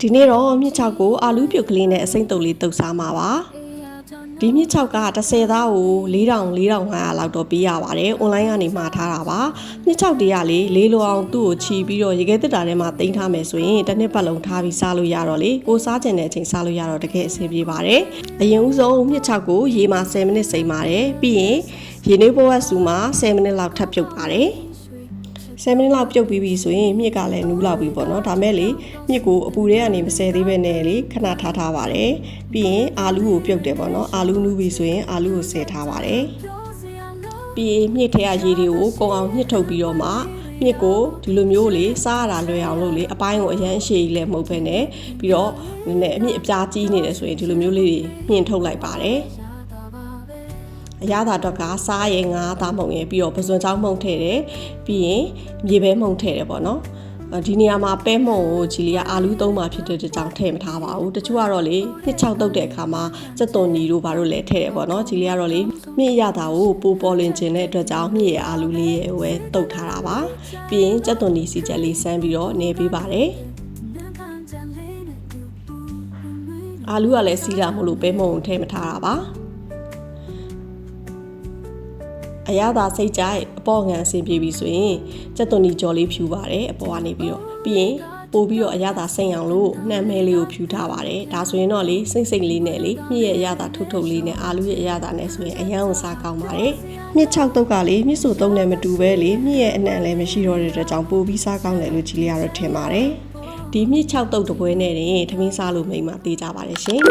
ဒီနေ့တော့မြစ်ချောက်ကိုအာလူးပြုတ်ကလေးနဲ့အစိမ့်တုပ်လေးတုပ်စားမှာပါဒီမြစ်ချောက်က30သားကို4000 4500လောက်တော့ပေးရပါတယ်အွန်လိုင်းကနေမှာထားတာပါမြစ်ချောက်တွေကလေလေးလိုအောင်သူ့ကိုချီပြီးတော့ရေခဲတစ်တာထဲမှာတင်ထားမယ်ဆိုရင်တစ်နှစ်ပတ်လုံးထားပြီးစားလို့ရတော့လေကိုစားကျင်တဲ့အချိန်စားလို့ရတော့တကယ်အဆင်ပြေပါတယ်အရင်ဦးဆုံးမြစ်ချောက်ကိုရေမှာ10မိနစ်စိမ့်ပါတယ်ပြီးရင်ရေနှွေးဘဝတ်ဆူမှာ10မိနစ်လောက်ထပ်ပြုတ်ပါတယ် 10မိနစ်လောက်ပြုတ်ပြီးပြီဆိုရင်မြစ်ကလည်းနူးလောက်ပြီပေါ့နော်ဒါမဲ့လေမြစ်ကိုအပူထဲကနေမဆယ်သေးပဲနဲ့လေခဏထားထားပါတယ်ပြီးရင်အာလူးကိုပြုတ်တယ်ပေါ့နော်အာလူးနူးပြီဆိုရင်အာလူးကိုဆယ်ထားပါတယ်ပြီးရင်မြစ်ထဲကရေတွေကိုကုံအောင်ညှစ်ထုတ်ပြီးတော့မှမြစ်ကိုဒီလိုမျိုးလေစားရတာလွယ်အောင်လို့လေအပိုင်းကိုအရန်ရှည်ကြီးလည်းမဟုတ်ဘဲနဲ့ပြီးတော့နည်းနည်းအမြင့်အပြားကြီးနေတယ်ဆိုရင်ဒီလိုမျိုးလေးတွေမြင့်ထုတ်လိုက်ပါတယ် အရသာတော့ကစားရဲငါးသားမုံရဲပြီးတော့ပစွန်ချောင်းမှုန့်ထည့်တယ်ပြီးရင်မြေပဲမှုန့်ထည့်တယ်ပေါ့နော်အဲ့ဒီနေရာမှာပဲမုံကိုဂျီလီကအာလူးသုံးမှာဖြစ်တဲ့ကြောင့်ထည့်မထားပါဘူးတချို့ကတော့လေနှစ်ချောက်တုတ်တဲ့အခါမှာစက်သွန်ညီတို့ဘာလို့လဲထည့်တယ်ပေါ့နော်ဂျီလီကတော့လေမြင့်ရတာကိုပိုပေါ်လင်ခြင်းတဲ့အတွက်ကြောင့်မြင့်ရအာလူးလေးရဲ့ဝဲတုတ်ထားတာပါပြီးရင်စက်သွန်ညီစီချက်လေးစမ်းပြီးတော့နေပေးပါတယ်အာလူးကလည်းစီးတာမလို့ပဲမုံကိုထည့်မထားတာပါ အရသာစိတ်ကြိုက်အပေါ်ငံအဆင်ပြေပြီဆိုရင်စက်သွန်ညီကြော်လေးဖြူပါတယ်အပေါ်ကနေပြီးတော့ပြီးရင်ပို့ပြီးတော့အရသာစိတ်အောင်လို့နှမ်းမဲလေးကိုဖြူထားပါတယ်ဒါဆိုရင်တော့လေစိတ်စိတ်လေးနဲ့လေမြင့်ရဲ့အရသာထုတ်ထုတ်လေးနဲ့အာလူးရဲ့အရသာနဲ့ဆိုရင်အရန်ကိုစားကောင်းပါတယ်မြင့်6တုတ်ကလေမြင့်ဆိုသုံးနဲ့မတူပဲလေမြင့်ရဲ့အနံ့လည်းမရှိတော့တဲ့အတွက်ကြောင့်ပို့ပြီးစားကောင်းတယ်လို့ကြီးလေးကတော့ထင်ပါတယ်ဒီမြင့်6တုတ်တပွဲနဲ့တင်ထမင်းစားလို့မိမ့်မှာတေးကြပါတယ်ရှင်